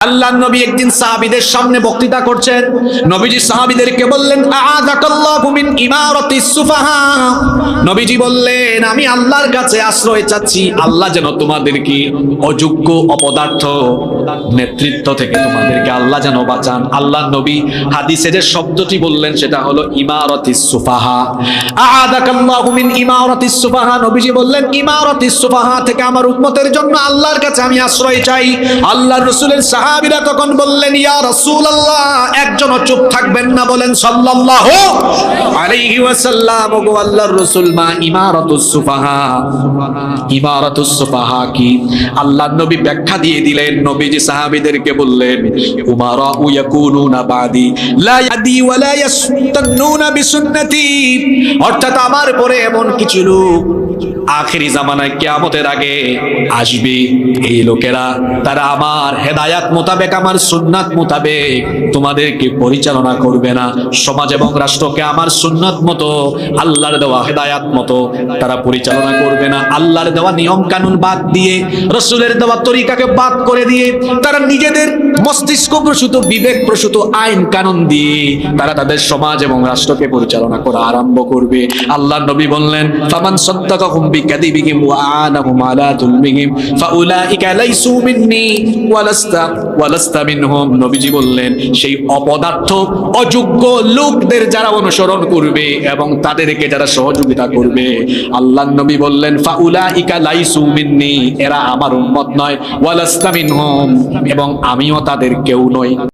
আল্লাহ নবী একদিন সাহাবীদের সামনে বক্তৃতা করছেন। নবীজি সাহাবীদেরকে বললেন নবীজি বললেন, আমি আল্লাহর কাছে আশ্রয় চাচ্ছি। আল্লাহ যেন তোমাদেরকে অযোগ্য অপদার্থ নেতৃত্ব থেকে তোমাদেরকে আল্লাহ যেন বাঁচান। আল্লাহ নবী হাদিসে যে শব্দটি বললেন, সেটা হলো ইমারাতিস সুফাহা। আযাকাল্লাহু মিন ইমারাতিস সুফাহা। নবীজি বললেন ইমারাতিস সুফাহা থেকে আমার উম্মতের জন্য আল্লাহর কাছে আমি আশ্রয় চাই। আল্লাহর রাসূলের সাহাবীরা তখন বললেন, ইয়া রাসূলুল্লাহ, একজনও চুপ থাকবেন না। বলেন, সাল্লাল্লাহু আলাইহি ওয়াসাল্লাম, ওগো আল্লাহর রাসূল, মা ইমারাতুস সুফাহা। ইমারাতুস সুফাহা কি? আল্লাহর নবী ব্যাখ্যা দিয়ে দিলেন, নবীজি সাহাবীদেরকে বললেন, উমারা ইয়াকুনুনা বাদি, লা ইয়াদি ওয়া লা ইয়াস্তান্নুনা বিসুন্নতি। অর্থাৎ আমার পরে এমন কিছু লোক আখেরি জামানায় কিয়ামতের আগে আসবে। এই লোকেরা, তারা আমার হেদায়াত মোতাবেক, আমার সুন্নাত মোতাবেক। তোমাদেরকে পরিচালনা করবে না। সমাজ এবং রাষ্ট্রকে আমার সুন্নাত মতো, আল্লাহর দেওয়া হেদায়াত মতো তারা পরিচালনা করবে না। আল্লাহর দেওয়া নিয়ম কানুন বাদ দিয়ে, রসুলের দেওয়া তরিকাকে বাদ করে দিয়ে, তারা নিজেদের মস্তিষ্ক প্রসূত, বিবেক প্রসূত, আইন কানুন দিয়ে তারা তাদের সমাজ এবং রাষ্ট্রকে পরিচালনা করা আরম্ভ করবে। আল্লাহ নবী বললেন, ফামান সাদ্দাকাহুম বিকাদিবিহিম ওয়া আনাহুম আলা যুলমিহিম ফাউলাইকা লাইসু মিন্নি ওয়ালাস্তা নবীজি বললেন, সেই অপদার্থ, অযোগ্য লোকদের যারা অনুসরণ করবে এবং তাদেরকে যারা সহযোগিতা করবে। আল্লাহ নবী বললেন, ফাউলাইকা লাইসু মিন্নি, এরা আমার উম্মত নয়, ওয়ালাস্তা মিনহুম। এবং আমিও তাদের কেউ নই।